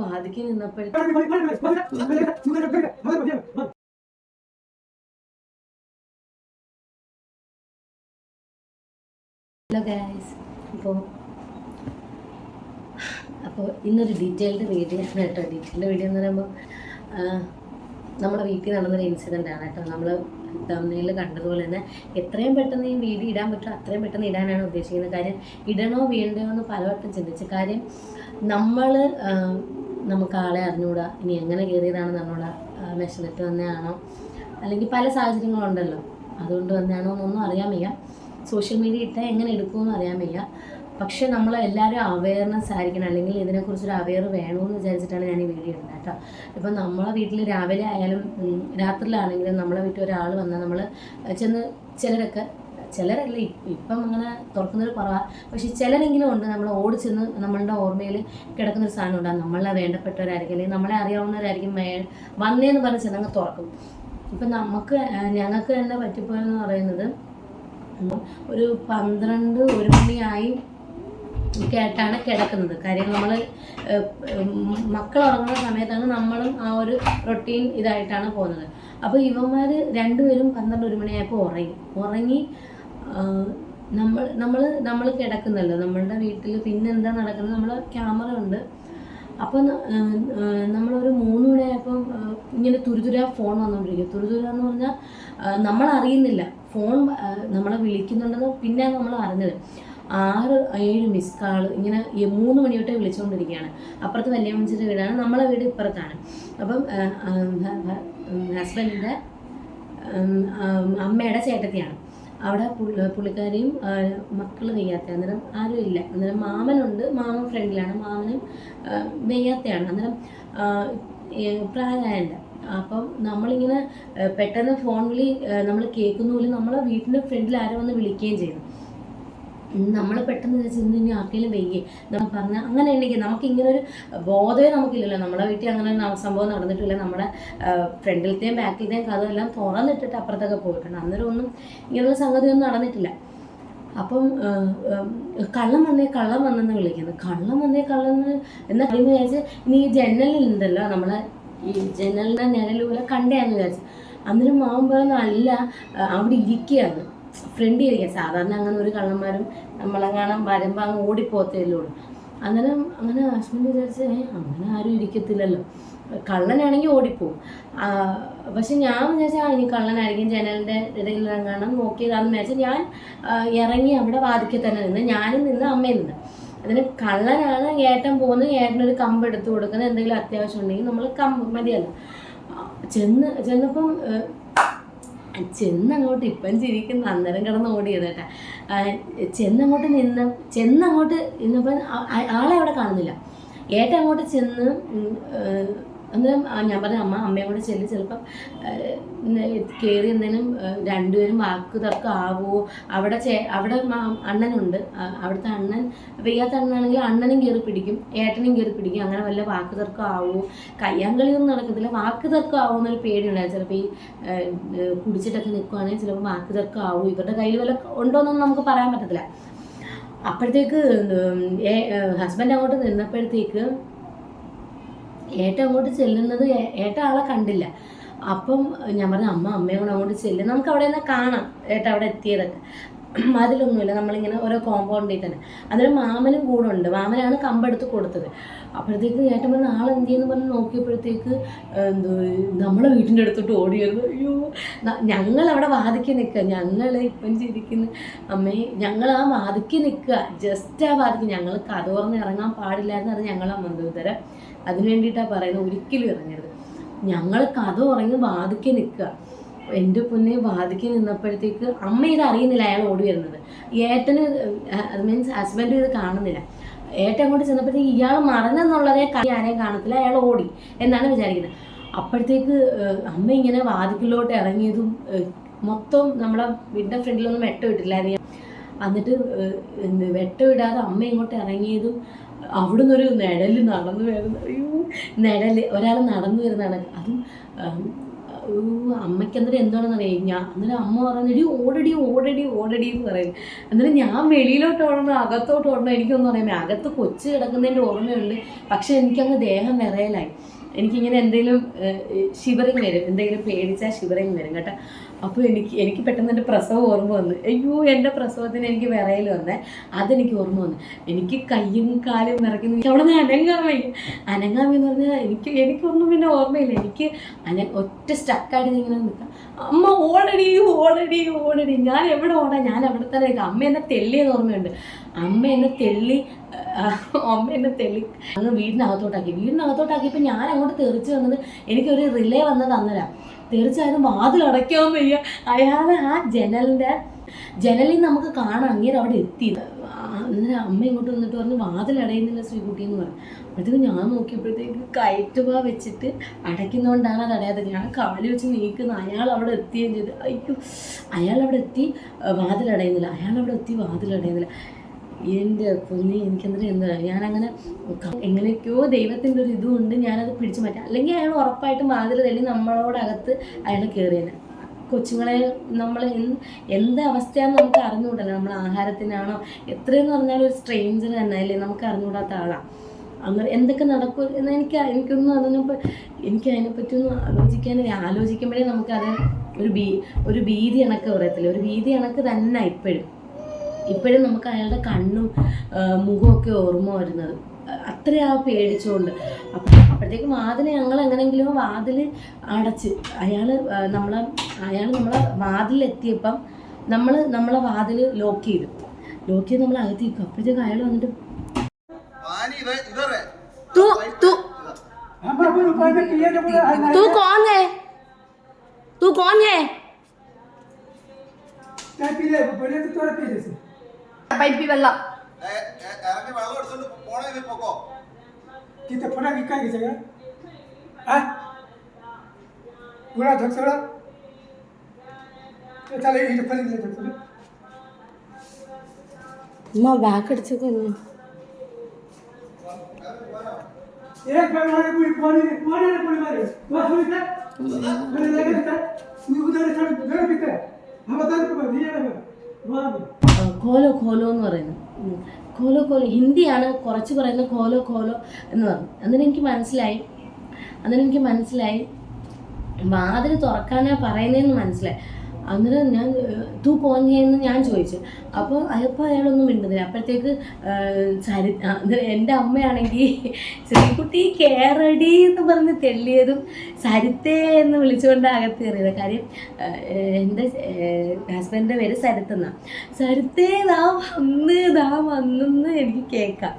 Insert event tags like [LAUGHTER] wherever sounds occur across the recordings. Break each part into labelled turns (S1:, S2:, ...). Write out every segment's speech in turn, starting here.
S1: വാതിക്ക് നിന്നപ്പോഴത്തെ hello guys അപ്പോൾ അപ്പോൾ ഇന്നൊരു ഡീറ്റെയിൽഡ് വീഡിയോ ആണ് കേട്ടോ. ഡീറ്റെയിൽഡ് വീഡിയോ എന്ന് പറയുമ്പോൾ നമ്മുടെ വീട്ടിൽ നടന്നൊരു ഇൻസിഡന്റ് ആണ് കേട്ടോ. നമ്മൾ തമിഴിൽ കണ്ടതുപോലെ തന്നെ എത്രയും പെട്ടെന്ന് ഈ വീഡിയോ ഇടാൻ പറ്റുമോ അത്രയും പെട്ടെന്ന് ഇടാനാണ് ഉദ്ദേശിക്കുന്നത്. കാര്യം ഇടണോ വീണ്ടോ എന്ന് പലവട്ടം ചിന്തിച്ച്. കാര്യം നമ്മൾ നമുക്ക് ആളെ അറിഞ്ഞുകൂടാ ഇനി എങ്ങനെ കയറിയതാണെന്ന് അറിഞ്ഞൂടാ. വിശന്നിട്ട് തന്നെയാണോ അല്ലെങ്കിൽ പല സാഹചര്യങ്ങളുണ്ടല്ലോ. അതുകൊണ്ട് തന്നെയാണോ എന്നൊന്നും അറിയാൻ വയ്യ. സോഷ്യൽ മീഡിയ ഇട്ടാൽ എങ്ങനെ എടുക്കുമെന്ന് അറിയാൻ വയ്യ. പക്ഷേ നമ്മൾ എല്ലാവരും അവയർനെസ് ആയിരിക്കണം. അല്ലെങ്കിൽ ഇതിനെക്കുറിച്ചൊരു അവെയർ വേണമെന്ന് വിചാരിച്ചിട്ടാണ് ഞാൻ ഈ വീഡിയോ ഇടുന്നത് കേട്ടോ. ഇപ്പം നമ്മളെ വീട്ടിൽ രാവിലെ ആയാലും രാത്രിയിലാണെങ്കിലും നമ്മളെ വീട്ടിൽ ഒരാൾ വന്നാൽ നമ്മൾ ചെന്ന് ചിലരൊക്കെ ചിലരല്ല ഇപ്പം അങ്ങനെ തുറക്കുന്നൊരു കുറവാ പക്ഷെ ചിലരെങ്കിലും ഉണ്ട് നമ്മൾ ഓടി ചെന്ന് നമ്മളുടെ ഓർമ്മയിൽ കിടക്കുന്നൊരു സാധനം ഉണ്ടാകും നമ്മളെ വേണ്ടപ്പെട്ടവരായിരിക്കും. അല്ലെങ്കിൽ നമ്മളെ അറിയാവുന്നവരായിരിക്കും വന്നേന്ന് പറഞ്ഞ് ചെന്നങ്ങ് തുറക്കും. ഇപ്പം നമുക്ക് ഞങ്ങൾക്ക് തന്നെ പറ്റിപ്പോയെന്ന് പറയുന്നത് ഒരു പന്ത്രണ്ട് ഒരു മണിയായി കേട്ടാണ് കിടക്കുന്നത്. കാര്യം നമ്മൾ മക്കൾ ഉറങ്ങുന്ന സമയത്താണ് നമ്മളും ആ ഒരു റൊട്ടീൻ ഇതായിട്ടാണ് പോകുന്നത്. അപ്പോൾ ഇവന്മാർ രണ്ടുപേരും പന്ത്രണ്ട് ഒരു മണിയായപ്പോൾ ഉറങ്ങി. ഉറങ്ങി നമ്മൾ നമ്മൾ നമ്മൾ കിടക്കുന്നല്ലോ. നമ്മളുടെ വീട്ടിൽ പിന്നെന്താ നടക്കുന്നത്? നമ്മൾ ക്യാമറ ഉണ്ട്. അപ്പോൾ നമ്മളൊരു മൂന്ന് മണിയായപ്പം ഇങ്ങനെ തുരുതുര ഫോൺ വന്നുകൊണ്ടിരിക്കും തുരുതുര എന്ന് പറഞ്ഞാൽ നമ്മൾ അറിയുന്നില്ല. ഫോൺ നമ്മളെ വിളിക്കുന്നുണ്ടെന്ന് പിന്നെ നമ്മൾ അറിഞ്ഞത്. ആറ് ഏഴ് മിസ് കാൾ ഇങ്ങനെ മൂന്ന് മണി തൊട്ടേ വിളിച്ചുകൊണ്ടിരിക്കുകയാണ് അപ്പുറത്ത് വലിയ വല്യമ്മച്ചിന്റെ വീടാണ് നമ്മളെ വീട് ഇപ്പുറത്താണ്. അപ്പം ഹസ്ബൻഡിന്റെ അമ്മയുടെ ചേട്ടത്തിയാണ്. അവിടെ പുള്ളിക്കാരെയും മക്കൾ വെയ്യാത്ത അന്നേരം ആരും ഇല്ല. അന്നേരം മാമനുണ്ട്. മാമൻ ഫ്രണ്ടിലാണ്. മാമനും വയ്യാത്തയാണ് അന്നേരം പ്രായമായുണ്ട് അപ്പം നമ്മളിങ്ങനെ പെട്ടെന്ന് ഫോൺ വിളി നമ്മൾ കേൾക്കുന്നുമില്ല നമ്മളെ വീട്ടിന്റെ ഫ്രണ്ടിൽ ആരോ വന്ന് വിളിക്കുകയും ചെയ്തു. നമ്മൾ പെട്ടെന്ന് വിചാരിച്ചു ഇന്ന് ഇനി ആർക്കെങ്കിലും വെയ്യേ. നമ്മൾ പറഞ്ഞാൽ അങ്ങനെ ഉണ്ടെങ്കിൽ നമുക്ക് ഇങ്ങനെ ഒരു ബോധമേ നമുക്കില്ലല്ലോ. നമ്മുടെ വീട്ടിൽ അങ്ങനെ ഒരു സംഭവം നടന്നിട്ടില്ല. നമ്മുടെ ഫ്രണ്ടിലത്തെയും ബാക്കിലത്തെയും കഥ എല്ലാം തുറന്നിട്ടിട്ട് അപ്പുറത്തൊക്കെ പോയിട്ടുണ്ട്. അന്നേരം ഒന്നും ഇങ്ങനെയുള്ള സംഗതിയൊന്നും നടന്നിട്ടില്ല. അപ്പം കള്ളം വന്നേ കള്ളം വന്നെന്ന് വിളിക്കുന്നത് കള്ളം വന്നേ കള്ളം എന്ന് കഴിയുമ്പോൾ വിചാരിച്ച് ഇനി ഈ ജനലിലുണ്ടല്ലോ നമ്മളെ ഈ ജനലിന്റെ നിഴൽ പോലെ വിചാരിച്ചു. അന്നേരം മാവുമ്പോൾ പറയുന്ന അല്ല അവിടെ ഇരിക്കുകയാണ് ഫ്രണ്ട് ഇരിക്കാം സാധാരണ അങ്ങനെ ഒരു കള്ളന്മാരും നമ്മളെങ്ങാനും വരുമ്പോൾ അങ്ങ് ഓടിപ്പോത്തല്ലേ അങ്ങനെ അങ്ങനെ ഹസ്ബൻഡ് വിചാരിച്ച് അങ്ങനെ ആരും ഇരിക്കത്തില്ലല്ലോ. കള്ളനാണെങ്കിൽ ഓടിപ്പോവും. പക്ഷെ ഞാൻ വിചാരിച്ചാൽ ഇനി കള്ളനായിരിക്കും ജനലിന്റെ കാണാൻ നോക്കിയതാണെന്ന് വിചാരിച്ചാൽ ഞാൻ ഇറങ്ങി അവിടെ വാതിക്കൽ തന്നെ നിന്ന് ഞാനും നിന്ന് അമ്മയും നിന്ന്. അതിന് കള്ളനാണ് ഏട്ടൻ പോകുന്നത്. ഏട്ടനൊരു കമ്പ് എടുത്ത് കൊടുക്കുന്നത്. എന്തെങ്കിലും അത്യാവശ്യം ഉണ്ടെങ്കിൽ നമ്മൾ കമ്പ് മതിയല്ലോ. ചെന്ന് ചെന്നപ്പം ചെന്നങ്ങോട്ട് ഇപ്പം ചിരിക്കുന്ന. അന്നേരം കിടന്ന് ഓടിയത് കേട്ടാ. ആ, ചെന്നങ്ങോട്ട് നിന്ന് ചെന്നങ്ങോട്ട് ഇന്നിപ്പം ആളെ അവിടെ കാണുന്നില്ല. ഏട്ടങ്ങോട്ട് ചെന്ന് ഉം, ഏഹ്, അന്നേരം ഞാൻ പറഞ്ഞ അമ്മ അമ്മയും കൂടെ ചെല്ലി ചിലപ്പം കയറി എന്തെങ്കിലും രണ്ടുപേരും വാക്ക് തർക്കം ആവുമോ അവിടെ ചേ അവിടെ അണ്ണനുണ്ട്. അവിടുത്തെ അണ്ണൻ വെയ്യാത്ത അണ്ണനാണെങ്കിൽ അണ്ണനും കയറി പിടിക്കും ഏട്ടനും കയറി പിടിക്കും അങ്ങനെ വല്ല വാക്ക് തർക്കം ആവുമോ കയ്യാങ്കളിയൊന്നും നടക്കത്തില്ല. വാക്ക് തർക്കം ആവുമോ എന്നൊരു പേടിയുണ്ടായിരുന്നു ചിലപ്പോൾ ഈ കുടിച്ചിട്ടൊക്കെ നിൽക്കുവാണെങ്കിൽ ചിലപ്പോൾ വാക്ക് തർക്കം ആവും? ഇവരുടെ കയ്യിൽ വല്ല ഉണ്ടോയെന്നൊന്നും നമുക്ക് പറയാൻ പറ്റത്തില്ല. അപ്പോഴത്തേക്ക് ഹസ്ബൻഡ് അങ്ങോട്ട് നിന്നപ്പോഴത്തേക്ക് ഏട്ട അങ്ങോട്ട് ചെല്ലുന്നത് ഏട്ട ആളെ കണ്ടില്ല. അപ്പം ഞാൻ പറഞ്ഞു അമ്മ അമ്മയോട് അങ്ങോട്ട് ചെല്ലും. നമുക്ക് അവിടെ നിന്ന് കാണാം. ഏട്ട അവിടെ എത്തിയതൊക്കെ. [CLEARS THROAT] അതിലൊന്നുമില്ല. നമ്മളിങ്ങനെ ഓരോ കോമ്പൗണ്ടിൽ തന്നെ. അന്നേരം മാമനും കൂടെ ഉണ്ട്. മാമനാണ് കമ്പെടുത്ത് കൊടുത്തത്. അപ്പോഴത്തേക്ക് ഏട്ടൻ പറഞ്ഞ ആളെന്ത് ചെയ്യുന്നു? പറഞ്ഞ് നോക്കിയപ്പോഴത്തേക്ക് എന്തോ നമ്മളെ വീട്ടിന്റെ അടുത്തോട്ട് ഓടിയായിരുന്നു അയ്യോ. ഞങ്ങൾ അവിടെ വാതിക്ക് നിൽക്കുക. ഞങ്ങൾ ഇപ്പം ചിരിക്കുന്ന. അമ്മേ ഞങ്ങൾ ആ വാതിക്ക് നിൽക്കുക. ജസ്റ്റ് ആ വാതിക്ക് ഞങ്ങൾ കഥ തുറന്ന് ഇറങ്ങാൻ പാടില്ലായിരുന്നു. അത് ഞങ്ങളാ മന്ദോദരം അതിന് വേണ്ടിയിട്ടാണ് പറയുന്നത്. ഒരിക്കലും ഇറങ്ങരുത്. ഞങ്ങൾ കഥ ഉറങ്ങി വാതിക്ക് നിൽക്കുക. എന്റെ പൊന്നെ വാതിക്ക് നിന്നപ്പോഴത്തേക്ക് അമ്മ ഇത് അറിയുന്നില്ല അയാൾ ഓടി വരുന്നത്. ഏട്ടന് മീൻസ് ഹസ്ബൻഡ് ഇത് കാണുന്നില്ല. ഏട്ടൻ അങ്ങോട്ട് ചെന്നപ്പോഴത്തേക്ക് ഇയാൾ മറന്നെന്നുള്ളതേ ആരെയും കാണത്തില്ല അയാൾ ഓടി എന്നാണ് വിചാരിക്കുന്നത്. അപ്പോഴത്തേക്ക് അമ്മ ഇങ്ങനെ വാതിക്കിലോട്ട് ഇറങ്ങിയതും മൊത്തം നമ്മളെ വീടിന്റെ ഫ്രണ്ടിലൊന്നും വെട്ട ഇട്ടില്ലായിരുന്നു. എന്നിട്ട് വെട്ടം ഇടാതെ അമ്മ ഇങ്ങോട്ട് ഇറങ്ങിയതും അവിടുന്ന് ഒരു നിഴൽ നടന്നു വരുന്നു അയ്യോ നിഴൽ. ഒരാൾ നടന്നു വരുന്നതാണ്. അതും അമ്മയ്ക്ക് എന്താണെന്ന് അറിയാം ഞാൻ അന്നേരം അമ്മ പറഞ്ഞു എടി ഓടടി ഓടടി ഓടടി എന്ന് പറയും. അന്നേരം ഞാൻ വെളിയിലോട്ട് ഓടണം അകത്തോട്ട് ഓടണം എനിക്കൊന്നും അറിയാമേ അകത്ത് കൊച്ച് കിടക്കുന്നതിന്റെ ഓർമ്മയുണ്ട്. പക്ഷെ എനിക്കങ്ങ് ദേഹം വിറയലായി എനിക്കിങ്ങനെ എന്തെങ്കിലും ഷിവറിങ് വരും. എന്തെങ്കിലും പേടിച്ചാൽ ഷിവറിങ് വരും കേട്ടോ. അപ്പോൾ എനിക്ക് എനിക്ക് പെട്ടെന്ന് എന്റെ പ്രസവം ഓർമ്മ വന്നു. അയ്യോ എന്റെ പ്രസവത്തിന് എനിക്ക് വിറയൽ വന്നേ. അതെനിക്ക് ഓർമ്മ വന്നു. എനിക്ക് കയ്യും കാലും വിറയ്ക്കുന്നു അവിടെ നിന്ന് അനങ്ങാമി അനങ്ങാമി എന്ന് പറഞ്ഞാൽ എനിക്ക് എനിക്കൊന്നും പിന്നെ ഓർമ്മയില്ല. എനിക്ക് അന ഒറ്റ സ്റ്റക്കായിട്ട് ഇങ്ങനെ നിൽക്കാം. അമ്മ ഓടടി ഓടടി ഓടടി. ഞാൻ എവിടെ ഓടാ? ഞാൻ അവിടെ തന്നെ നിൽക്കാം. അമ്മ എന്നെ തെല്ലിയെന്ന് ഓർമ്മയുണ്ട്. അമ്മ എന്നെ തെല്ലി അമ്മ എന്നെ തെല്ലി അങ്ങ് വീടിനകത്തോട്ടാക്കി. വീടിനകത്തോട്ടാക്കിയപ്പോൾ ഞാൻ അങ്ങോട്ട് തെറിച്ച് വന്നത് എനിക്കൊരു റിലേ വന്നത് അന്നേരം തീർച്ചയായും വാതിൽ അടയ്ക്കാൻ വയ്യ. അയാൾ ആ ജനലിന്റെ ജനലിൽ നമുക്ക് കാണാം അങ്ങനെ അവിടെ എത്തി. അന്നേരം അമ്മ ഇങ്ങോട്ട് വന്നിട്ട് പറഞ്ഞു വാതിൽ അടയുന്നില്ല ശ്രീകുട്ടി എന്ന് പറഞ്ഞു. അപ്പോഴത്തേക്ക് ഞാൻ നോക്കിയപ്പോഴത്തേക്ക് കയറ്റുക വെച്ചിട്ട് അടയ്ക്കുന്നതുകൊണ്ടാണ് അത് അടയാതെ ഞാൻ കാൽ വെച്ച് നീക്കുന്ന അയാൾ അവിടെ എത്തുകയും ചെയ്തു. അയ്യോ അയാൾ അവിടെ എത്തി വാതിലടയുന്നില്ല അയാൾ അവിടെ എത്തി വാതിൽ അടയുന്നില്ല. എന്റെ പൊന്നി എനിക്കെന്തിനാ എന്താ ഞാനങ്ങനെ എങ്ങനെയൊക്കെയോ ദൈവത്തിന്റെ ഒരു ഇതുകൊണ്ട് ഞാനത് പിടിച്ചു മാറ്റാം. അല്ലെങ്കിൽ അയാൾ ഉറപ്പായിട്ടും വാതിൽ തള്ളി നമ്മളോടകത്ത് അയാൾ കയറിയേനെ കൊച്ചുങ്ങളെ നമ്മൾ എന്ത് അവസ്ഥയാണെന്ന് നമുക്ക് അറിഞ്ഞുകൂടല്ലോ. നമ്മൾ ആഹാരത്തിനാണോ എത്രയെന്ന് പറഞ്ഞാൽ ഒരു സ്ട്രെയിഞ്ചർ തന്നെ അല്ലേ നമുക്ക് അറിഞ്ഞുകൂടാത്ത ആളാണ് അങ്ങനെ എന്തൊക്കെ നടക്കും എന്ന് എനിക്ക് എനിക്കൊന്നും അതിനെപ്പറ്റി എനിക്ക് അതിനെപ്പറ്റിയൊന്നും ആലോചിക്കാൻ ആലോചിക്കുമ്പോഴേ നമുക്കത് ഒരു ഭീ ഒരു ഭീതി കണക്ക് പറയത്തില്ല? ഒരു ഭീതി കണക്ക് തന്നെ ഇപ്പോഴും. ഇപ്പോഴും നമുക്ക് അയാളുടെ കണ്ണും ആ, മുഖമൊക്കെ ഓർമ്മ വരുന്നത് അത്ര ആ പേടിച്ചുകൊണ്ട് അപ്പം അപ്പോഴത്തേക്ക് വാതിൽ ഞങ്ങൾ എങ്ങനെയെങ്കിലും വാതിൽ അടച്ച് അയാൾ നമ്മളെ അയാൾ നമ്മളെ വാതിലെത്തിയപ്പം നമ്മൾ നമ്മളെ വാതിൽ ലോക്ക് ചെയ്തു ലോക്ക് ചെയ്ത് നമ്മൾ അകത്ത് നിൽക്കും അപ്പോഴത്തേക്ക് അയാൾ വന്നിട്ട്
S2: पानी इधर इधर है
S1: तू तू
S3: हम अपन ऊपर में किए तो बोला "हाय,
S1: तू कौन है तू कौन है
S3: चाय पी ले बढ़िया तो तोरा पी जैसे
S1: പൈപ്പി വെള്ളം
S2: ए, ए, ഇറങ്ങി വെള്ളം എടുത്തോണ്ട് പോണേ ഇത് പൊക്കോ
S3: कि तो फटा की काय की जगह हां पूरा झकसड़ा तो चले ये फल ले झकसड़ा
S1: അമ്മ ബാക്ക് അടിച്ചൊക്കെ
S3: एक बार मारे पूरी पानी ने पानी ने पूरी मारे बस हुई था मैंने लगा था मैं उधर से घर भीतर हम बता को दिया ना वहां में
S1: കോലോ കോലോ എന്ന് പറയുന്നു. ഉം. കോലോ കോലോ ഹിന്ദിയാണ് കുറച്ച് പറയുന്നത് കോലോ കോലോ എന്ന് പറഞ്ഞു അന്നേരം എനിക്ക് മനസ്സിലായി. അന്നേരം എനിക്ക് മനസ്സിലായി. വാതിൽ തുറക്കാനാണ് പറയുന്നതെന്ന് മനസ്സിലായി. അന്നേരം ഞാൻ തൂ പോന്നെന്ന് ഞാൻ ചോദിച്ചു. അപ്പോൾ അയപ്പോൾ അയാളൊന്നും മിണ്ടുന്നില്ല. അപ്പോഴത്തേക്ക് ചരി എന്റെ അമ്മയാണെങ്കിൽ ശ്രീകുട്ടി കേറടി എന്ന് പറഞ്ഞ് തെല്ലിയതും സരിത്തേ എന്ന് വിളിച്ചുകൊണ്ട് അകത്ത് കയറിയത്. കാര്യം എന്റെ ഹസ്ബൻഡിന്റെ പേര് സരിത്തെന്ന സരിത്തേ ദാ വന്ന് ദാ വന്നെന്ന് എനിക്ക് കേൾക്കാം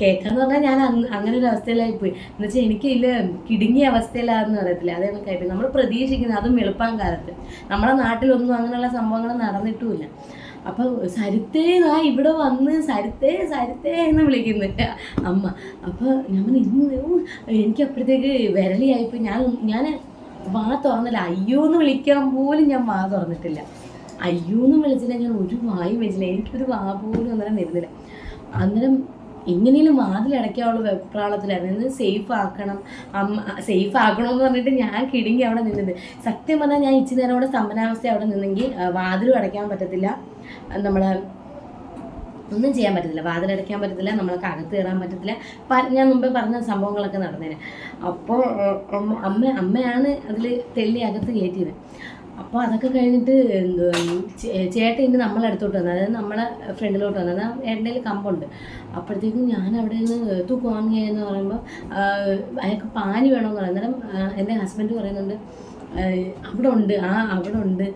S1: കേൾക്കാന്ന് പറഞ്ഞാൽ ഞാൻ അങ്ങനെ ഒരു അവസ്ഥയിലായി പോയി. എന്ന് വെച്ചാൽ എനിക്ക് ഇല്ല കിടുങ്ങിയ അവസ്ഥയിലാണെന്ന് പറയത്തില്ല അതേ കണക്കായി നമ്മൾ പ്രതീക്ഷിക്കുന്നത് അതും വെളുപ്പാൻ കാലത്ത് നമ്മുടെ നാട്ടിലൊന്നും അങ്ങനെയുള്ള സംഭവങ്ങൾ നടന്നിട്ടുമില്ല. അപ്പോൾ സരിത്തേ ദാ ഇവിടെ വന്ന് സരിത്തേ സരിത്തേ എന്ന് വിളിക്കുന്നു അമ്മ. അപ്പോൾ പറഞ്ഞു, ഇന്ന് എനിക്ക് അപ്പോഴത്തേക്ക് വിരളിയായിപ്പോൾ ഞാൻ ഞാൻ വാ തുറന്നില്ല. അയ്യോ എന്ന് വിളിക്കാൻ പോലും ഞാൻ വാ തുറന്നിട്ടില്ല. അയ്യോ എന്ന് വിളിച്ചില്ല. ഞാൻ ഒരു വായും വെച്ചില്ല. എനിക്കൊരു വാ പോലും അന്നേരം വരുന്നില്ല. അന്നേരം എങ്ങനെയും വാതിലടയ്ക്കാനുള്ള വെപ്രാളത്തിലായിരുന്നു സേഫ് ആക്കണം. അമ്മ സേഫ് ആക്കണമെന്ന് പറഞ്ഞിട്ട് ഞാൻ കിടുങ്ങി അവിടെ നിന്നത്. സത്യം പറഞ്ഞാൽ ഞാൻ ഇച്ചിരി നേരം അവിടെ സ്തംഭനാവസ്ഥ അവിടെ നിന്നെങ്കിൽ വാതിലും അടയ്ക്കാൻ പറ്റത്തില്ല. നമ്മൾ ഒന്നും ചെയ്യാൻ പറ്റത്തില്ല. വാതിലടയ്ക്കാൻ പറ്റത്തില്ല നമ്മൾക്ക് അകത്ത് കയറാൻ പറ്റത്തില്ല. ഞാൻ മുമ്പേ പറഞ്ഞ സംഭവങ്ങളൊക്കെ നടന്നേനെ. അപ്പോൾ അമ്മ അമ്മയാണ് അതിൽ തെല്ലി അകത്ത് കയറ്റിയത് അപ്പോൾ അതൊക്കെ കഴിഞ്ഞിട്ട് എന്തുവാ ചേട്ടൻ ഇന്ന് നമ്മളെ അടുത്തോട്ട് വന്നത് അതായത് നമ്മളെ ഫ്രണ്ടിലോട്ട് വന്നത് ഏട്ടന്റെ കമ്പുണ്ട്. അപ്പോഴത്തേക്കും ഞാൻ അവിടെ നിന്ന് തൂക്ക് എന്ന് പറയുമ്പോൾ അയാൾക്ക് പാനി വേണമെന്ന് പറയുന്നത് എന്റെ ഹസ്ബൻഡ് പറയുന്നുണ്ട് അവിടെ ഉണ്ട് ആ അവിടെ ഉണ്ട്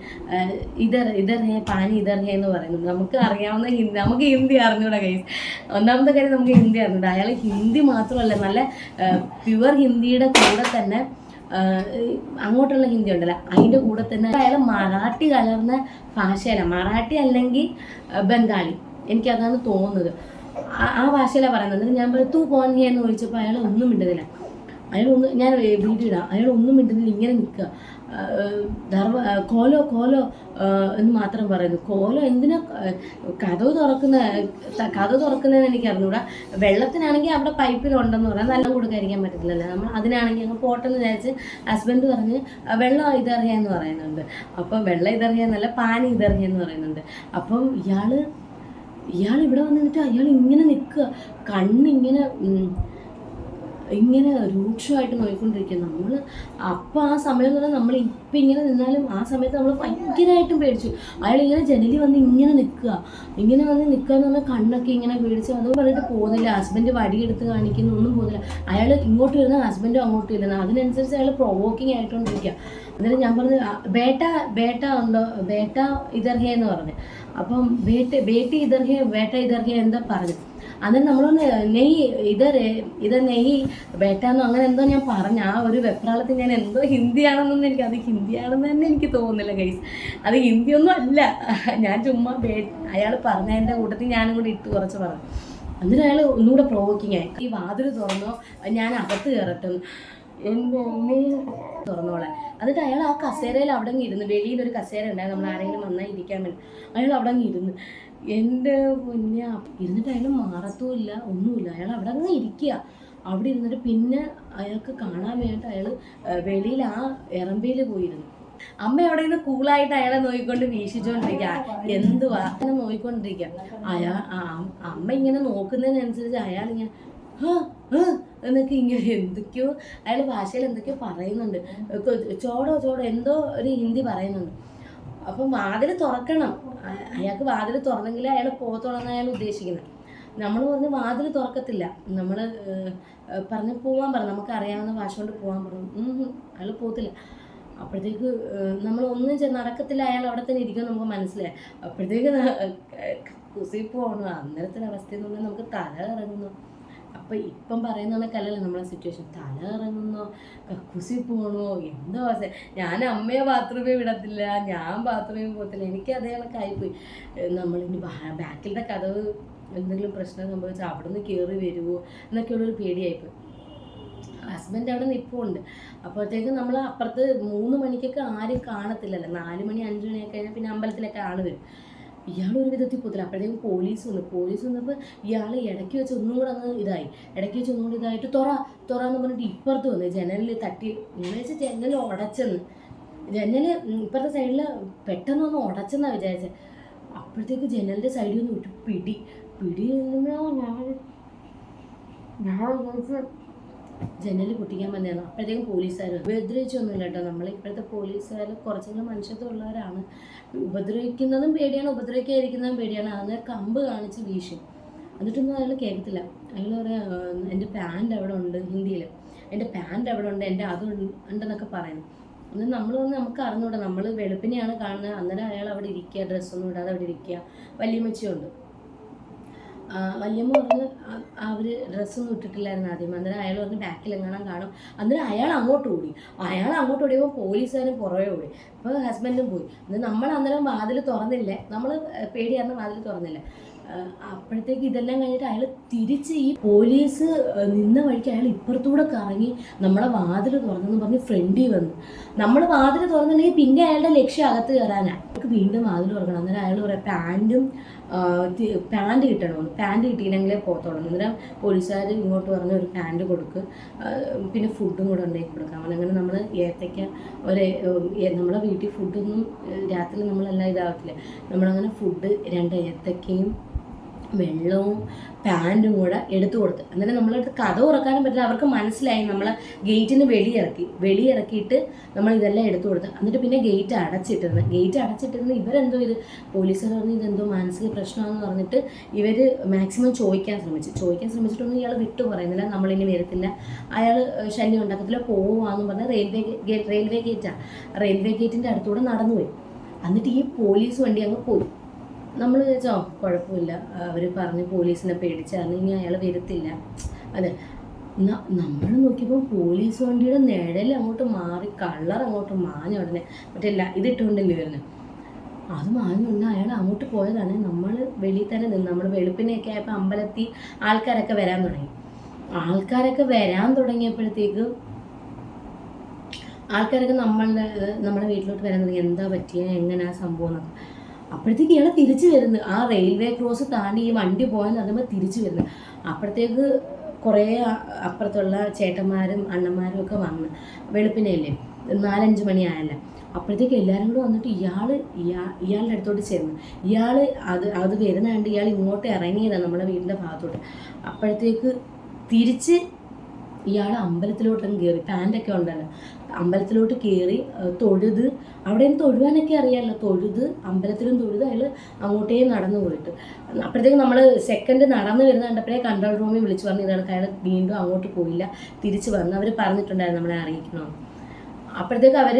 S1: ഇതർ ഇതർ ഹേ പാനി ഇതർ ഹേ എന്ന് പറയുന്നത് നമുക്ക് അറിയാവുന്ന ഹിന്ദി നമുക്ക് ഹിന്ദി അറിഞ്ഞൂടാ കൈസ് ഒന്നാമത്തെ കാര്യം നമുക്ക് ഹിന്ദി അറിഞ്ഞൂടാ. അയാൾ ഹിന്ദി മാത്രമല്ല നല്ല പ്യുവർ ഹിന്ദിയുടെ കൂടെ തന്നെ അങ്ങോട്ടുള്ള ഹിന്ദി ഉണ്ടല്ലോ. അതിന്റെ കൂടെ തന്നെ അയാൾ മറാഠി കലർന്ന ഭാഷയല്ല. മറാഠി അല്ലെങ്കിൽ ബംഗാളി. എനിക്കതാണ് തോന്നുന്നത്. ആ- ഭാഷയിലാണ് പറയുന്നത്. ഞാൻ പറയും തൂ പോന്നിയ എന്ന് ചോദിച്ചപ്പോൾ അയാൾ ഒന്നും മിണ്ടുന്നില്ല. അയാൾ ഞാൻ വീഡിയോ ഇടാം. അയാൾ ഒന്നും മിണ്ടുന്നില്ല. ഇങ്ങനെ നിൽക്കുക. ധർമ്മ കോലോ കോലോ എന്ന് മാത്രം പറയുന്നു. കോലോ എന്തിനാ കഥ തുറക്കുന്ന കഥ തുറക്കുന്നതെന്ന് എനിക്ക് അറിഞ്ഞൂടാ വെള്ളത്തിനാണെങ്കിൽ അവിടെ പൈപ്പിലുണ്ടെന്ന് പറയാം. നല്ല കൊടുക്കാതിരിക്കാൻ പറ്റത്തില്ലല്ലോ. നമ്മൾ അതിനാണെങ്കിൽ അങ്ങ് പോട്ടെന്ന് വിചാരിച്ച് ഹസ്ബൻഡ് പറഞ്ഞ് വെള്ളം ഇതറിയാന്ന് പറയുന്നുണ്ട്. അപ്പം വെള്ളം ഇതറിയാന്നല്ല പാനി ഇതറിയാന്ന് പറയുന്നുണ്ട്. അപ്പം ഇയാൾ ഇയാൾ ഇവിടെ വന്നിട്ട് അയാൾ ഇങ്ങനെ നിൽക്കുക. കണ്ണിങ്ങനെ ഇങ്ങനെ രൂക്ഷമായിട്ട് നോക്കിക്കൊണ്ടിരിക്കുക നമ്മൾ അപ്പം ആ സമയം എന്ന് പറഞ്ഞാൽ നമ്മൾ ഇപ്പം ഇങ്ങനെ നിന്നാലും ആ സമയത്ത് നമ്മൾ ഭയങ്കരമായിട്ടും പേടിച്ചു. അയാൾ ഇങ്ങനെ ജനലിൽ വന്ന് ഇങ്ങനെ നിൽക്കുക. ഇങ്ങനെ വന്ന് നിൽക്കുക എന്ന് പറഞ്ഞാൽ കണ്ണൊക്കെ ഇങ്ങനെ പേടിച്ച് അത് പറഞ്ഞിട്ട് പോകുന്നില്ല. ഹസ്ബൻഡ് വടിയെടുത്ത് കാണിക്കുന്നു ഒന്നും പോകുന്നില്ല. അയാൾ ഇങ്ങോട്ട് വരുന്ന ഹസ്ബൻഡും അങ്ങോട്ട് വരുന്നത് അതിനനുസരിച്ച് അയാൾ പ്രൊവോക്കിംഗ് ആയിക്കൊണ്ടിരിക്കുക. അന്നേരം ഞാൻ പറഞ്ഞു ബേട്ട ബേട്ട ഉണ്ടോ? ബേട്ട ഇതർഹേ എന്ന് പറഞ്ഞു. അപ്പം ബേട്ട ബേട്ടി ഇതർഹേ ബേട്ട ഇതർഹേ എന്താ പറഞ്ഞു അന്നേരം നമ്മൾ നെയ് ഇത് ഇത് നെയ് ബേട്ടാന്നോ അങ്ങനെ എന്തോ ഞാൻ പറഞ്ഞ. ആ ഒരു വെപ്രാളത്തിൽ ഞാൻ എന്തോ ഹിന്ദിയാണെന്നൊന്നും എനിക്ക് അത് ഹിന്ദിയാണെന്ന് തന്നെ എനിക്ക് തോന്നുന്നില്ല ഗൈസ് അത് ഹിന്ദിയൊന്നും അല്ല. ഞാൻ ചുമ്മാ അയാൾ പറഞ്ഞതിന്റെ കൂട്ടത്തിൽ ഞാനും കൂടി ഇട്ട് കുറച്ച് പറഞ്ഞു. എന്നിട്ട് അയാൾ ഒന്നുകൂടെ പ്രോവോക്കിങ് ആയി. ഈ വാതിൽ തുറന്നോ ഞാൻ അകത്ത് കയറട്ടെ. എന്റെ അമ്മയും തുറന്നോളെ എന്നിട്ട് അയാൾ ആ കസേരയിൽ അവിടെ ഇരുന്ന് വെളിയിൽ ഒരു കസേര ഉണ്ടായിരുന്നു നമ്മൾ ആരെങ്കിലും വന്നാൽ ഇരിക്കാൻ വേണ്ടി. അയാൾ അവിടെ ഇരുന്ന് എന്റെ പൊന്നെ ഇരുന്നിട്ട് അയാൾ മാറത്തുമില്ല ഒന്നുമില്ല. അയാൾ അവിടെ അങ്ങ് ഇരിക്കുക. അവിടെ ഇരുന്നിട്ട് പിന്നെ അയാൾക്ക് കാണാൻ വേണ്ടിയിട്ട് അയാൾ വെളിയിൽ ആ എറമ്പയിൽ പോയിരുന്നു. അമ്മ അവിടെ നിന്ന് കൂളായിട്ട് അയാളെ നോക്കിക്കൊണ്ട് വീക്ഷിച്ചുകൊണ്ടിരിക്കുക എന്തുവാ? അങ്ങനെ നോക്കിക്കൊണ്ടിരിക്കുക. അയാൾ അമ്മ ഇങ്ങനെ നോക്കുന്നതിനനുസരിച്ച് അയാൾ ഇങ്ങനെ എന്നൊക്കെ ഇങ്ങനെ എന്തൊക്കെയോ അയാൾ ഭാഷയിൽ എന്തൊക്കെയോ പറയുന്നുണ്ട്. ചോടോ ചോടോ എന്തോ ഒരു ഹിന്ദി പറയുന്നുണ്ട്. അപ്പം വാതിൽ തുറക്കണം. അയാൾക്ക് വാതിൽ തുറന്നെങ്കിലേ അയാൾ പോകത്തോളെന്ന് അയാൾ ഉദ്ദേശിക്കുന്നത് നമ്മൾ പറഞ്ഞ് വാതിൽ തുറക്കത്തില്ല. നമ്മൾ പറഞ്ഞ് പോവാൻ പറഞ്ഞു നമുക്ക് അറിയാവുന്ന ഭാഷ കൊണ്ട് പോകാൻ പറഞ്ഞു അയാൾ പോകത്തില്ല. അപ്പോഴത്തേക്ക് നമ്മൾ ഒന്നും ചെയ്ത് നടക്കത്തില്ല അയാൾ അവിടെ തന്നെ ഇരിക്കും നമുക്ക് മനസ്സിലായി. അപ്പോഴത്തേക്ക് കുസി പോകണം അന്നേരത്തെ അവസ്ഥ എന്ന് പറഞ്ഞാൽ നമുക്ക് തല ഇറങ്ങുന്നു അപ്പം ഇപ്പം പറയുന്ന കലല്ല നമ്മളെ സിറ്റുവേഷൻ തല ഇറങ്ങുന്നോ കക്കുസി പോണോ എന്തോ ഞാൻ അമ്മയെ ബാത്റൂമിൽ വിടത്തില്ല ഞാൻ ബാത്റൂമിൽ പോകത്തില്ല. എനിക്ക് അതേ കണക്കായിപ്പോയി. നമ്മളിനി ബാക്കിലത്തെ കഥവ് എന്തെങ്കിലും പ്രശ്നം സംഭവിച്ചാൽ അവിടെ നിന്ന് കയറി വരുമോ എന്നൊക്കെയുള്ളൊരു പേടിയായിപ്പോയി. ഹസ്ബൻഡ് അവിടെ നിൽപ്പുണ്ട് അപ്പോഴത്തേക്ക് നമ്മൾ അപ്പുറത്ത് മൂന്ന് മണിക്കൊക്കെ ആരും കാണത്തില്ലല്ലോ. നാല് മണി അഞ്ച് മണിയൊക്കെ കഴിഞ്ഞാൽ പിന്നെ അമ്പലത്തിലൊക്കെ ആൾ വരും. ഇയാൾ ഒരു വിധത്തിൽ പോത്തില്ല. അപ്പോഴത്തേക്കും പോലീസ് വന്നു. പോലീസ് വന്നപ്പോൾ ഇയാൾ ഇടയ്ക്ക് വെച്ച് ഒന്നും കൂടെ അങ്ങ് ഇതായി. ഇടയ്ക്ക് വെച്ച് ഒന്നും കൂടെ ഇതായിട്ട് തുറ തുറ എന്ന് പറഞ്ഞിട്ട് ഇപ്പുറത്ത് വന്നു. ജനലിൽ തട്ടി എന്ന് വെച്ചാൽ ജനൽ ഉടച്ചെന്ന് ജനൽ ഇപ്പുറത്തെ സൈഡിൽ പെട്ടെന്ന് ഒന്ന് ഉടച്ചെന്നാണ് വിചാരിച്ചത് അപ്പോഴത്തേക്ക് ജനലിന്റെ സൈഡിൽ നിന്ന് ഒരു പിടി. പിടി ഞാൻ ഞാൻ ജനൽ പൊട്ടിക്കാൻ വന്നതാണ്. അപ്പോഴത്തേക്കും പോലീസുകാർ ഉപദ്രവിച്ചൊന്നുമില്ല കേട്ടോ നമ്മൾ ഇപ്പോഴത്തെ പോലീസുകാർ കുറച്ചെങ്കിലും മനുഷ്യത്വമുള്ളവരാണ്. ഉപദ്രവിക്കുന്നതും പേടിയാണ് ഉപദ്രവിക്കാതിരിക്കുന്നതും പേടിയാണ്. അന്നേരം കമ്പ് കാണിച്ച് വീശും. എന്നിട്ടൊന്നും അയാൾ കേൾക്കത്തില്ല. അയാൾ പറയാ എന്റെ പാന്റ് അവിടെ ഉണ്ട് ഹിന്ദിയിൽ എന്റെ പാന്റ് അവിടെ ഉണ്ട് എന്റെ അത് ഉണ്ടെന്നൊക്കെ പറയുന്നു. അന്നേരം നമ്മൾ വന്ന് നമുക്ക് അറിഞ്ഞൂടാ. നമ്മൾ വെളുപ്പിനെയാണ് കാണുന്നത്. അന്നേരം അയാൾ അവിടെ ഇരിക്കുക ഡ്രസ്സൊന്നും ഇടാതെ അവിടെ ഇരിക്കുക. വല്യമ്മച്ചിയുണ്ട്. ആ, വല്യമ്മ പറഞ്ഞ് അവർ ഡ്രസ്സൊന്നും ഇട്ടിട്ടില്ലായിരുന്നു ആദ്യം. അന്നേരം അയാൾ പറഞ്ഞ് ബാക്കിൽ എങ്ങാനും കാണും. അന്നേരം അയാൾ അങ്ങോട്ട് ഓടി. അയാൾ അങ്ങോട്ട് ഓടിയപ്പോൾ പോലീസുകാരും പുറകെ ഓടി. അപ്പോൾ ഹസ്ബൻഡും പോയി. എന്നിട്ട് നമ്മൾ അന്നേരം വാതിൽ തുറന്നില്ല. നമ്മൾ പേടിയായിരുന്നു വാതിൽ തുറന്നില്ല. അപ്പോഴത്തേക്ക് ഇതെല്ലാം കഴിഞ്ഞിട്ട് അയാൾ തിരിച്ച് ഈ പോലീസ് നിന്ന വഴിക്ക് അയാൾ ഇപ്പുറത്തൂടെ കറങ്ങി നമ്മളെ വാതിൽ തുറന്നെന്ന് പറഞ്ഞ് ഫ്രണ്ടിൽ വന്നു. നമ്മൾ വാതിൽ തുറന്നിട്ടുണ്ടെങ്കിൽ പിന്നെ അയാളുടെ ലക്ഷ്യം അകത്ത് കയറാനാണ് നമുക്ക് വീണ്ടും വാതിൽ തുറക്കണം. അന്നേരം അയാൾ പറയാം പാന്റും പാന്റ് കിട്ടണമെന്ന് പാന്റ് കിട്ടിയില്ലെങ്കിലേ പോത്തോളൂ അന്നേരം പോലീസുകാർ ഇങ്ങോട്ട് പറഞ്ഞ് ഒരു പാന്റ് കൊടുക്ക്. പിന്നെ ഫുഡും കൂടെ ഉണ്ടാക്കി കൊടുക്കാം. അങ്ങനെ നമ്മൾ ഏത്തയ്ക്ക ഒരു നമ്മളെ വീട്ടിൽ ഫുഡൊന്നും രാത്രി നമ്മളെല്ലാം ഇതാകത്തില്ല നമ്മളങ്ങനെ ഫുഡ് രണ്ട് ഏത്തയ്ക്കയും വെള്ളവും പാന്റും കൂടെ എടുത്തു കൊടുത്ത്. അന്നേരം നമ്മളെടുത്ത് കഥ ഉറക്കാനും പറ്റില്ല. അവർക്ക് മനസ്സിലായി നമ്മൾ ഗേറ്റിന് വെളിയിറക്കി. വെളിയിറക്കിയിട്ട് നമ്മൾ ഇതെല്ലാം എടുത്തു കൊടുത്ത്. എന്നിട്ട് പിന്നെ ഗേറ്റ് അടച്ചിട്ടിരുന്നു. ഗേറ്റ് അടച്ചിട്ടിരുന്ന് ഇവരെന്തോ ഇത് പോലീസുകാർ പറഞ്ഞ് ഇതെന്തോ മാനസിക പ്രശ്നമാണെന്ന് പറഞ്ഞിട്ട് ഇവർ മാക്സിമം ചോദിക്കാൻ ശ്രമിച്ചു. ചോദിക്കാൻ ശ്രമിച്ചിട്ടൊന്നും ഇയാൾ വിട്ടു പറയുന്നില്ല. നമ്മളിനി വരത്തില്ല. അയാൾ ശല്യം ഉണ്ടാക്കത്തില്ല. പോവാന്ന് പറഞ്ഞ് റെയിൽവേ ഗേറ്റ് റെയിൽവേ ഗേറ്റാണ് റെയിൽവേ ഗേറ്റിന്റെ അടുത്തൂടെ നടന്നുപോയി. എന്നിട്ട് ഈ പോലീസ് വണ്ടി അങ്ങ് പോയി. നമ്മൾ വിചാരിച്ചോ കുഴപ്പമില്ല. അവർ പറഞ്ഞ് പോലീസിനെ പേടിച്ചാണ് ഇനി അയാൾ വരത്തില്ല. അതെ. നമ്മൾ നോക്കിയപ്പോൾ പോലീസ് വണ്ടിയുടെ നിഴൽ അങ്ങോട്ട് മാറി കളർ അങ്ങോട്ട് മാഞ്ഞ ഉടനെ. മറ്റേ ഇതിട്ടുകൊണ്ടല്ലേ വരുന്നത് അത് മാഞ്ഞുകൊണ്ട് അയാൾ അങ്ങോട്ട് പോയതാണ്. നമ്മൾ വെളിയിൽ തന്നെ നിന്ന് നമ്മൾ വെളുപ്പിനെയൊക്കെ ആയപ്പോൾ അമ്പലത്തിൽ ആൾക്കാരൊക്കെ വരാൻ തുടങ്ങി. ആൾക്കാരൊക്കെ വരാൻ തുടങ്ങിയപ്പോഴത്തേക്ക് ആൾക്കാരൊക്കെ നമ്മളുടെ നമ്മുടെ വീട്ടിലോട്ട് വരാൻ തുടങ്ങി. എന്താ പറ്റിയ? എങ്ങനെയാ സംഭവം? എന്നൊക്കെ. അപ്പോഴത്തേക്ക് ഇയാളെ തിരിച്ചു വരുന്നു. ആ റെയിൽവേ ക്രോസ് താണ്ടി ഈ വണ്ടി പോയെന്ന് പറയുമ്പോൾ തിരിച്ചു വരുന്നു. അപ്പോഴത്തേക്ക് കുറേ അപ്പുറത്തുള്ള ചേട്ടന്മാരും അണ്ണന്മാരും ഒക്കെ വന്ന് വെളുപ്പിനെയല്ലേ നാലഞ്ച് മണിയായല്ല? അപ്പോഴത്തേക്ക് എല്ലാവരും കൂടെ വന്നിട്ട് ഇയാൾ ഇയാ ഇയാളുടെ അടുത്തോട്ട് ചെന്ന്. ഇയാൾ അത് അത് വരുന്ന ഇയാൾ ഇങ്ങോട്ട് ഇറങ്ങിയതാണ് നമ്മുടെ വീടിന്റെ ഭാഗത്തോട്ട്. അപ്പോഴത്തേക്ക് തിരിച്ച് ഇയാൾ അമ്പലത്തിലോട്ടും കയറി പാന്റൊക്കെ ഉണ്ടല്ലോ. അമ്പലത്തിലോട്ട് കയറി തൊഴുത് നിന്ന് തൊഴുവാനൊക്കെ അറിയാമല്ലോ തൊഴുത് അമ്പലത്തിലും തൊഴുത് അയാൾ അങ്ങോട്ടേ നടന്നു പോയിട്ട്. അപ്പോഴത്തേക്ക് നമ്മൾ സെക്കൻഡ് നടന്നു വരുന്ന കണ്ടപ്പോഴേ കൺട്രോൾ റൂമിൽ വിളിച്ചു പറഞ്ഞു ഇതാണ് അയാൾ വീണ്ടും അങ്ങോട്ട് പോയില്ല. തിരിച്ച് വന്ന് അവർ പറഞ്ഞിട്ടുണ്ടായിരുന്നു നമ്മളെ അറിയിക്കണോ അപ്പോഴത്തേക്ക് അവർ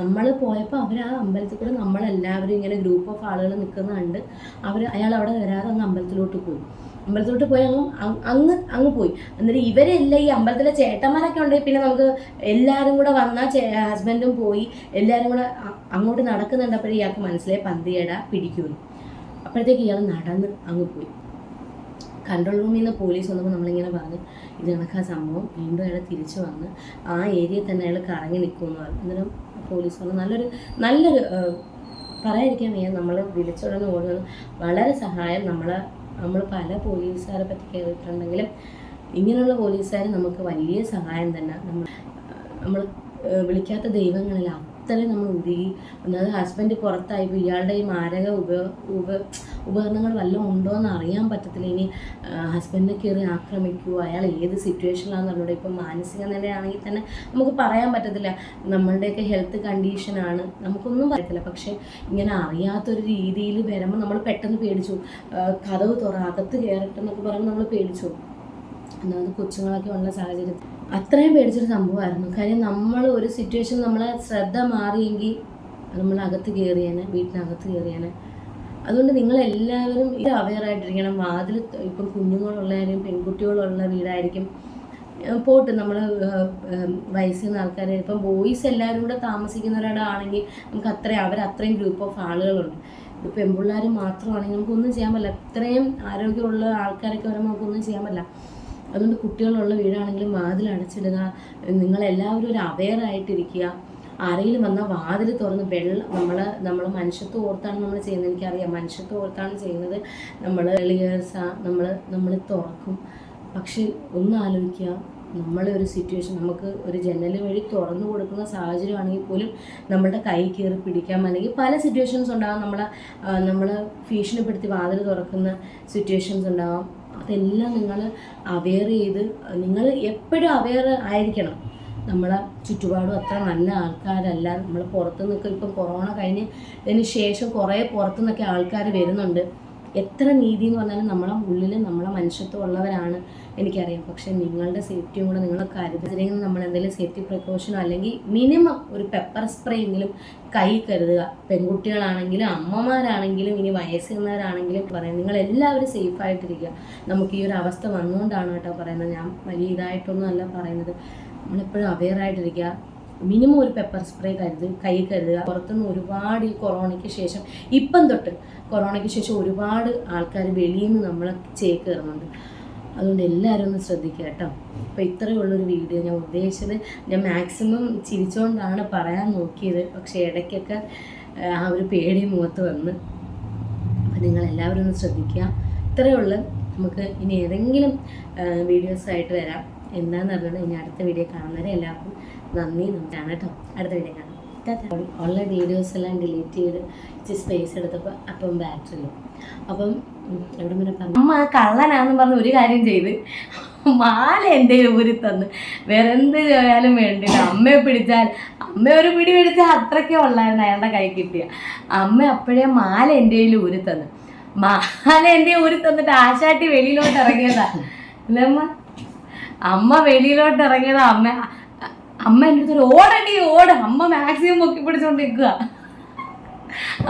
S1: നമ്മൾ പോയപ്പോൾ അവർ ആ അമ്പലത്തിൽ കൂടെ നമ്മളെല്ലാവരും ഇങ്ങനെ ഗ്രൂപ്പ് ഓഫ് ആളുകൾ നിൽക്കുന്ന കണ്ട് അവർ അയാൾ അവിടെ വരാതെ അമ്പലത്തിലോട്ട് പോയി. അമ്പലത്തിലോട്ട് പോയി അങ്ങ് അങ്- അങ്ങ് അങ്ങ് പോയി. എന്നിട്ട് ഇവരെല്ലാം ഈ അമ്പലത്തിലെ ചേട്ടന്മാരൊക്കെ ഉണ്ടെങ്കിൽ പിന്നെ നമുക്ക് എല്ലാവരും കൂടെ വന്നാൽ ഹസ്ബൻഡും പോയി എല്ലാവരും കൂടെ അങ്ങോട്ട് നടക്കുന്നുണ്ടപ്പോഴേ ഇയാൾക്ക് മനസ്സിലായി പന്തിയട പിടിക്കുമെന്ന്. അപ്പോഴത്തേക്ക് ഇയാൾ നടന്ന് അങ്ങ് പോയി. കൺട്രോൾ റൂമിൽ നിന്ന് പോലീസ് വന്നപ്പോൾ നമ്മളിങ്ങനെ പറഞ്ഞു ഇത് കണക്കാ സംഭവം. വീണ്ടും അയാൾ തിരിച്ചു വന്ന് ആ ഏരിയയിൽ തന്നെ അയാൾ കറങ്ങി നിൽക്കുമെന്ന് പറഞ്ഞു. അന്നേരം പോലീസ് പറഞ്ഞു നല്ലൊരു നല്ലൊരു പറയാതിരിക്കാൻ വയ്യ. നമ്മൾ വിളിച്ചുടനെ ഓടുന്നത് വളരെ സഹായം നമ്മളെ നമ്മൾ പല പോലീസുകാരെ പറ്റി കേട്ടിട്ടുണ്ടെങ്കിലും ഇങ്ങനെയുള്ള പോലീസുകാർ നമുക്ക് വലിയ സഹായം തന്നെ. നമ്മൾ നമ്മൾ വിളിക്കാത്ത ദൈവങ്ങളിൽ അത്രയും നമ്മൾ ഉരുകി ഒന്നാമത് ഹസ്ബൻഡ് പുറത്തായപ്പോൾ ഇയാളുടെ ഈ മാരക ഉപ ഉപ ഉപകരണങ്ങൾ വല്ലതും ഉണ്ടോ എന്ന് അറിയാൻ പറ്റത്തില്ല. ഇനി ഹസ്ബൻഡിനെ കയറി ആക്രമിക്കുമോ അയാൾ ഏത് സിറ്റുവേഷനിലാണെന്നുള്ളത് ഇപ്പം മാനസിക നിലയാണെങ്കിൽ തന്നെ നമുക്ക് പറയാൻ പറ്റത്തില്ല. നമ്മളുടെയൊക്കെ ഹെൽത്ത് കണ്ടീഷനാണ് നമുക്കൊന്നും പറയത്തില്ല പക്ഷേ ഇങ്ങനെ അറിയാത്തൊരു രീതിയിൽ വരുമ്പോൾ നമ്മൾ പെട്ടെന്ന് പേടിച്ചു. കഥവ് തുറ അകത്ത് കയറട്ടെന്നൊക്കെ പറയുമ്പോൾ നമ്മൾ പേടിച്ചു. അതായത് കൊച്ചുങ്ങളൊക്കെ ഉള്ള സാഹചര്യത്തിൽ അത്രയും പേടിച്ചൊരു സംഭവമായിരുന്നു. കാര്യം നമ്മൾ ഒരു സിറ്റുവേഷൻ നമ്മളെ ശ്രദ്ധ മാറിയെങ്കിൽ നമ്മൾ അകത്ത് കയറിയേനെ വീട്ടിനകത്ത് കയറിയേനെ അതുകൊണ്ട് നിങ്ങളെല്ലാവരും ഇത് അവെയർ ആയിട്ടിരിക്കണം. വാതിൽ ഇപ്പം കുഞ്ഞുങ്ങളുള്ളവരും പെൺകുട്ടികളുള്ള വീടായിരിക്കും. പോട്ട് നമ്മൾ വയസ്സുന്ന ആൾക്കാർ ഇപ്പം ബോയ്സ് എല്ലാവരും കൂടെ താമസിക്കുന്ന താമസിക്കുന്നവരോടാണെങ്കിൽ നമുക്ക് അത്രയും അവർ അത്രയും ഗ്രൂപ്പ് ഓഫ് ആളുകളുണ്ട്. ഇത് പെൺപിള്ളേർ മാത്രമാണെങ്കിൽ നമുക്കൊന്നും ചെയ്യാൻ പറ്റില്ല. അത്രയും ആരോഗ്യമുള്ള ആൾക്കാരൊക്കെ വരുമ്പോൾ നമുക്കൊന്നും ചെയ്യാൻ പറ്റില്ല. അതുകൊണ്ട് കുട്ടികളുള്ള വീടാണെങ്കിലും വാതിൽ അടച്ചിടുക. നിങ്ങളെല്ലാവരും ഒരു അവെയർ ആയിട്ടിരിക്കുക. ആരെങ്കിലും വന്നാൽ വാതിൽ തുറന്ന് വെള്ളം നമ്മൾ നമ്മൾ മനുഷ്യത്വം ഓർത്താണ് നമ്മൾ ചെയ്യുന്നത്. എനിക്കറിയാം മനുഷ്യത്വം ഓർത്താണ് ചെയ്യുന്നത്. നമ്മൾ നമ്മൾ നമ്മൾ തുറക്കും. പക്ഷെ ഒന്ന് ആലോചിക്കുക. നമ്മളെ ഒരു സിറ്റുവേഷൻ നമുക്ക് ഒരു ജനൽ വഴി തുറന്നു കൊടുക്കുന്ന സാഹചര്യമാണെങ്കിൽ പോലും നമ്മളുടെ കൈ കയറി പിടിക്കാം. അല്ലെങ്കിൽ പല സിറ്റുവേഷൻസ് ഉണ്ടാകും നമ്മളെ നമ്മൾ ഭീഷണിപ്പെടുത്തി വാതിൽ തുറക്കുന്ന സിറ്റുവേഷൻസ് ഉണ്ടാകും അതെല്ലാം നിങ്ങൾ അവെയർ ചെയ്ത് നിങ്ങൾ എപ്പോഴും അവെയർ ആയിരിക്കണം. നമ്മളെ ചുറ്റുപാടും അത്ര നല്ല ആൾക്കാരല്ല. നമ്മൾ പുറത്തു നിന്നൊക്കെ ഇപ്പം കൊറോണ കഴിഞ്ഞ് ശേഷം കുറേ പുറത്തു നിന്നൊക്കെ ആൾക്കാർ വരുന്നുണ്ട്. എത്ര നീതി എന്ന് പറഞ്ഞാലും നമ്മളെ ഉള്ളിൽ നമ്മളെ മനുഷ്യത്വം ഉള്ളവരാണ് എനിക്കറിയാം. പക്ഷെ നിങ്ങളുടെ സേഫ്റ്റിയും കൂടെ നിങ്ങൾ കരുതലെങ്കിൽ നമ്മൾ എന്തെങ്കിലും സേഫ്റ്റി പ്രിക്കോഷനോ അല്ലെങ്കിൽ മിനിമം ഒരു പെപ്പർ സ്പ്രേ എങ്കിലും കൈ കരുതുക. പെൺകുട്ടികളാണെങ്കിലും അമ്മമാരാണെങ്കിലും ഇനി വയസ്സുന്നവരാണെങ്കിലും പറയാം. നിങ്ങൾ എല്ലാവരും സേഫ് ആയിട്ടിരിക്കുക. നമുക്ക് ഈ ഒരു അവസ്ഥ വന്നുകൊണ്ടാണ് കേട്ടോ പറയുന്നത്. ഞാൻ വലിയ ഇതായിട്ടൊന്നും അല്ല പറയുന്നത്. നമ്മളെപ്പോഴും അവെയർ ആയിട്ടിരിക്കുക. മിനിമം ഒരു പെപ്പർ സ്പ്രേ കരുത് കൈ കരുതുക പുറത്തുനിന്ന് ഒരുപാട് ഈ കൊറോണയ്ക്ക് ശേഷം ഇപ്പം തൊട്ട് കൊറോണയ്ക്ക് ശേഷം ഒരുപാട് ആൾക്കാർ വെളിയിൽ നിന്ന് നമ്മളെ ചേക്കേറുന്നുണ്ട് അതുകൊണ്ട് എല്ലാവരും ഒന്ന് ശ്രദ്ധിക്കുക കേട്ടോ. അപ്പോൾ ഇത്രയേ ഉള്ളൊരു വീഡിയോ ഞാൻ ഉദ്ദേശിച്ചത്. ഞാൻ മാക്സിമം ചിരിച്ചുകൊണ്ടാണ് പറയാൻ നോക്കിയത്. പക്ഷേ ഇടയ്ക്കൊക്കെ ആ, ഒരു പേടി മുഖത്ത് വന്ന്. അപ്പോൾ നിങ്ങൾ എല്ലാവരും ഒന്ന് ശ്രദ്ധിക്കുക. ഇത്രയേ ഉള്ളൂ. നമുക്ക് ഇനി ഏതെങ്കിലും വീഡിയോസായിട്ട് വരാം. എന്താണെന്ന് അറിഞ്ഞത് ഇനി അടുത്ത വീഡിയോ കാണുന്നവരെ എല്ലാവർക്കും നന്ദി നന്ദിയാണ് കേട്ടോ. അടുത്ത വീഡിയോ കാണാം. ഉള്ള വീഡിയോസ് എല്ലാം ഡിലീറ്റ് ചെയ്ത് ഇച്ചിരി സ്പേസ് എടുത്തപ്പോൾ അപ്പം ബാറ്ററി അപ്പം എവിടെ വരെ പറഞ്ഞു? അമ്മ കള്ളനാന്ന് പറഞ്ഞ് ഒരു കാര്യം ചെയ്ത്. മാല എന്റെ ഊരി തന്ന്. വേറെ എന്ത് പോയാലും വേണ്ടില്ല. അമ്മയെ പിടിച്ചാൽ അമ്മ ഒരു പിടി പിടിച്ചാൽ അത്രയ്ക്കേ ഉള്ളായിരുന്നു അയാളുടെ കൈ കിട്ടിയ. അമ്മ അപ്പോഴേ മാല എന്റെ കയ്യിൽ ഊരി തന്നു. മാല എന്റെ ഊരി തന്നിട്ട് ആശാട്ടി വെളിയിലോട്ട് ഇറങ്ങിയതാ. അല്ലേ അമ്മ? അമ്മ വെളിയിലോട്ട് ഇറങ്ങിയതാ. അമ്മ അമ്മ എന്റെ അടുത്ത് ഒരു ഓടടി ഓട്. അമ്മ മാക്സിമം പൊക്കി പിടിച്ചോണ്ട് നിൽക്കുക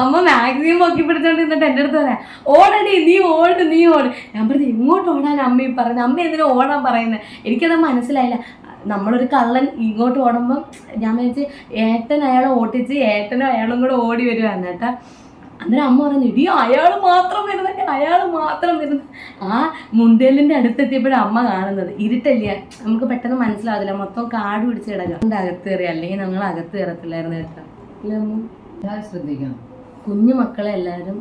S1: അമ്മ മാക്സിമം പൊക്കി പിടിച്ചോണ്ട് നിന്നിട്ട് എന്റെ അടുത്ത് പറയാം ഓടടി നീ ഓട് നീ ഓട്. ഞാൻ പറഞ്ഞു ഇങ്ങോട്ട് ഓടാൻ അമ്മ ഈ പറഞ്ഞു അമ്മ എന്തിനാ ഓടാൻ പറയുന്നത് എനിക്കത് മനസ്സിലായില്ല. നമ്മളൊരു കള്ളൻ ഇങ്ങോട്ട് ഓടുമ്പം ഞാൻ വിചാരിച്ച് ഏട്ടൻ അയാളെ ഓട്ടിച്ച് ഏട്ടനും അയാളും കൂടെ ഓടി വരുവാന്ന് കേട്ടാ അന്നേരം അമ്മ പറഞ്ഞു ഇടി അയാൾ മാത്രം വരുന്നത് അയാൾ മാത്രം വരുന്നത് ആ മുണ്ടേലിന്റെ അടുത്തെത്തിയപ്പോഴും അമ്മ കാണുന്നത്. ഇരുട്ടല്ല? നമുക്ക് പെട്ടെന്ന് മനസ്സിലാവില്ല. മൊത്തം കാട് പിടിച്ച് കിടക്കാം. അതുകൊണ്ട് അകത്ത് കയറി അല്ലെങ്കിൽ ഞങ്ങൾ അകത്ത് കയറത്തില്ലായിരുന്നു കേട്ടോ. ഇല്ല അമ്മ?
S4: ശ്രദ്ധിക്കണം.
S1: കുഞ്ഞു മക്കളെ എല്ലാവരും.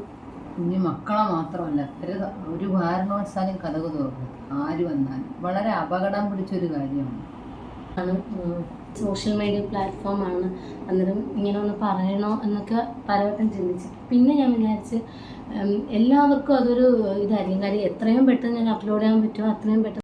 S4: കുഞ്ഞു മക്കളെ മാത്രമല്ല ഒരു ഒരു കാരണവശാലും കഥകു തുറക്കും ആര് വന്നാലും. വളരെ അപകടം പിടിച്ചൊരു കാര്യമാണ്.
S1: ആണ്. സോഷ്യൽ മീഡിയ പ്ലാറ്റ്ഫോമാണ്. അന്നേരം ഇങ്ങനെ ഒന്ന് പറയണോ എന്നൊക്കെ പലവട്ടം ചിന്തിച്ചു. പിന്നെ ഞാൻ വിചാരിച്ച് എല്ലാവർക്കും അതൊരു ഇതായിരിക്കും കാര്യം എത്രയും പെട്ടെന്ന് ഞാൻ അപ്ലോഡ് ചെയ്യാൻ പറ്റുമോ അത്രയും പെട്ടെന്ന്